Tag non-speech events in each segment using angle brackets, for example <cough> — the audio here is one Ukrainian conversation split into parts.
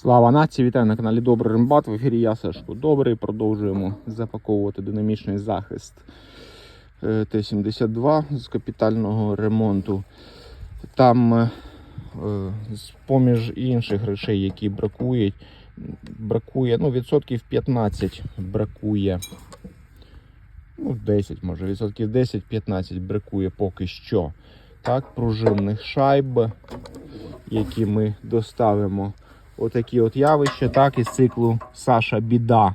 Слава нації! Вітаю на каналі Добрий Рембат. В ефірі я Сашко Добрий. Продовжуємо запаковувати динамічний захист е, Т-72 з капітального ремонту. Там е, е, з поміж інших речей, які бракують, бракує ну, відсотків 15 бракує. Ну, 10, може, відсотків 10-15 бракує поки що. Так, пружинних шайб, які ми доставимо отакі от явища, так, із циклу Саша Біда.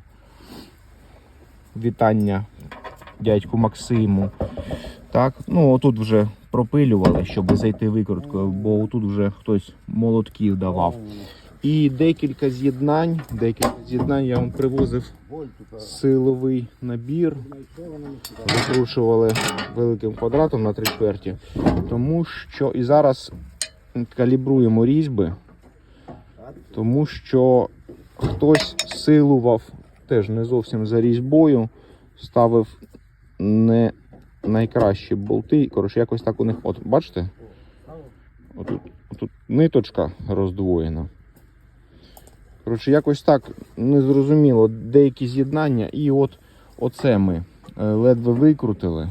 Вітання дядьку Максиму. Так, ну отут вже пропилювали, щоб зайти викруткою, бо отут вже хтось молотків давав. І декілька з'єднань, декілька з'єднань я вам привозив силовий набір. Викручували великим квадратом на три чверті. Тому що і зараз калібруємо різьби, тому що хтось силував теж не зовсім за різьбою, ставив не найкращі болти. Коротше, якось так у них. От, бачите? Отут, отут ниточка роздвоєна. Коротше, якось так незрозуміло, деякі з'єднання, і от оце ми е, ледве викрутили.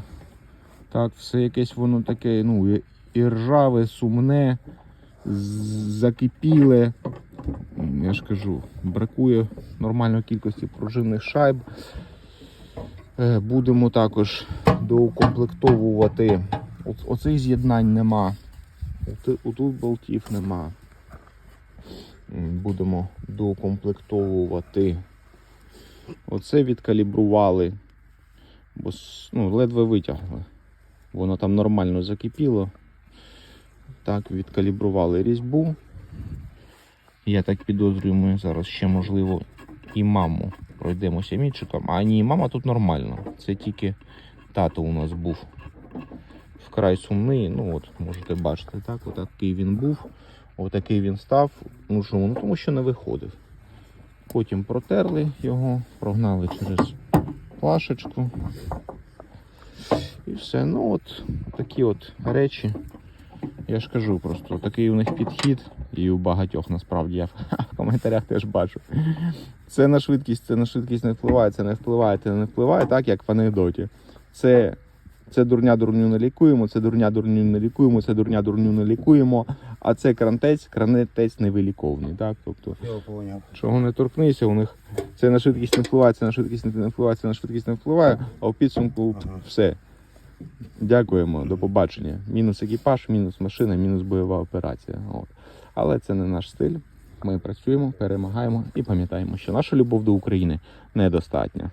Так, все якесь воно таке, ну, і- ржаве, сумне, закипіле. Я ж кажу, бракує нормальної кількості пружинних шайб. Е, Будемо також доукомплектовувати. Оцих з'єднань нема. От- Отут болтів нема. Будемо доукомплектовувати. Оце відкалібрували. Бо ну, ледве витягли. Воно там нормально закипіло. Так, відкалібрували різьбу. Я так підозрюю, ми зараз ще, можливо, і маму пройдемося мітчиком. А ні, мама тут нормально. Це тільки тато у нас був вкрай сумний. Ну от, можете бачити, так, отакий він був, отакий він став. Ну чому? Ну тому що не виходив. Потім протерли його, прогнали через плашечку. І все. Ну от такі от речі. Я ж кажу просто, такий у них підхід, і у багатьох насправді я <laughs> в коментарях теж бачу. Це на швидкість, це на швидкість не впливає, це не впливає, це не впливає, так як в анекдоті. Це, це дурня дурню не лікуємо, це дурня дурню не лікуємо, це дурня дурню не лікуємо, а це крантець, кранетець невиліковний. Так? Тобто, чого не торкнися, у них це на швидкість не впливає, це на швидкість не впливає, це на швидкість не впливає, а в підсумку Ага. все. Дякуємо, до побачення. Мінус екіпаж, мінус машина, мінус бойова операція. От. Але це не наш стиль. Ми працюємо, перемагаємо і пам'ятаємо, що наша любов до України недостатня.